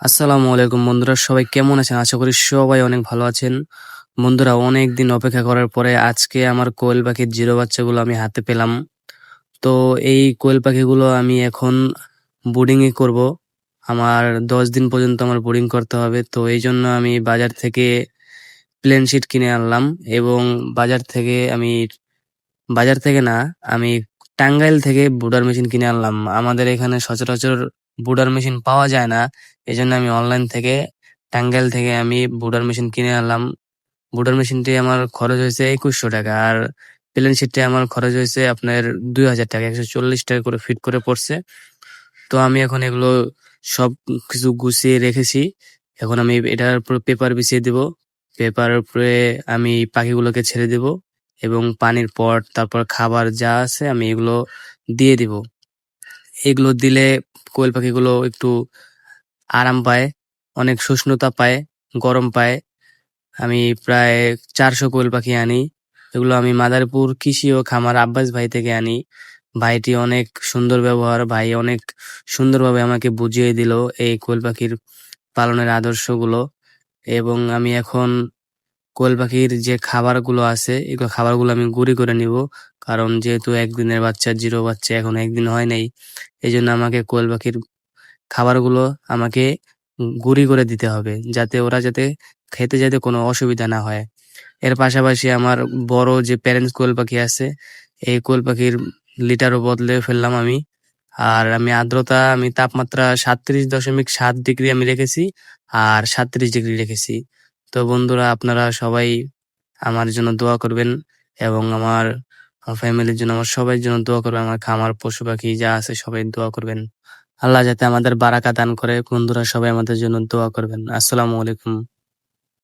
আসসালামু আলাইকুম বন্ধুরা, সবাই কেমন আছেন? আশা করি সবাই অনেক ভালো আছেন। বন্ধুরা, অনেক দিন অপেক্ষা করার পরে আজকে আমার কোয়েল পাখির জিরো বাচ্চাগুলো আমি হাতে পেলাম। তো এই কোয়েল পাখিগুলো আমি এখন বোর্ডিং এ করব। আমার দশ দিন পর্যন্ত আমার বোর্ডিং করতে হবে। তো এই জন্য আমি বাজার থেকে প্লেন শিট কিনে আনলাম এবং বাজার থেকে আমি, বাজার থেকে না, আমি টাঙ্গাইল থেকে বুডার মেশিন কিনে আনলাম। আমাদের এখানে সচরাচর বুডার মেশিন পাওয়া যায় না। এই জন্য আমি অনলাইন থেকে টাঙ্গাইল থেকে আমি বুডার মেশিন কিনে আনলাম। বুডার মেশিনটি আমার খরচ হয়েছে একুশশো টাকা। আর প্লেন শিটটি আমার খরচ হয়েছে আপনার দুই হাজার টাকা, একশো চল্লিশ টাকা করে ফিট করে পড়ছে। তো আমি এখন এগুলো সব কিছু গুছিয়ে রেখেছি। এখন আমি এটার উপর পেপার বিছিয়ে দিব। পেপার উপরে আমি পাখিগুলোকে ছেড়ে দিব এবং পানির পট তারপর খাবার যা আছে আমি এগুলো দিয়ে দিব। এগুলো দিলে কোয়েল পাখিগুলো একটু আরাম পায়, অনেক শুষ্ণতা পায়, গরম পায়। আমি প্রায় চারশো কোয়েল পাখি আনি। এগুলো আমি মাদারপুর কৃষি ও খামার আব্বাস ভাই থেকে আনি। ভাইটি অনেক সুন্দর ব্যবহার, ভাই অনেক সুন্দরভাবে আমাকে বুঝিয়ে দিল এই কোয়েল পাখির পালনের আদর্শগুলো। এবং আমি এখন কোয়েল পাখির যে খাবারগুলো আছে, এগুলো খাবারগুলো আমি গুঁড়ি করে নিব। কারণ যেহেতু একদিনের বাচ্চা, জিরো বাচ্চা এখন একদিন হয় নাই এই জন্য আমাকে কোয়েল পাখির খাবারগুলো আমাকে গুঁড়ি করে দিতে হবে, যাতে ওরা যাতে খেতে যাতে কোনো অসুবিধা না হয়। এর পাশাপাশি আমার বড় যে প্যারেন্টস কোয়েল পাখি আছে, এই কোয়েল পাখির লিটারও বদলে ফেললাম আমি। আর আমি আর্দ্রতা, আমি তাপমাত্রা সাতত্রিশ দশমিক সাত ডিগ্রি আমি রেখেছি, আর সাতত্রিশ ডিগ্রি রেখেছি। তো বন্ধুরা, আপনারা সবাই আমার জন্য দোয়া করবেন এবং আমার ফ্যামিলির জন্য আমার সবাই জন্য দোয়া করবেন আমার খামার, পশু পাখি যা আছে সবাই দোয়া করবেন। আল্লাহ যাতে আমাদের বারাকা দান করে, বন্ধুরা সবাই আমাদের জন্য দোয়া করবেন। আসসালামু আলাইকুম।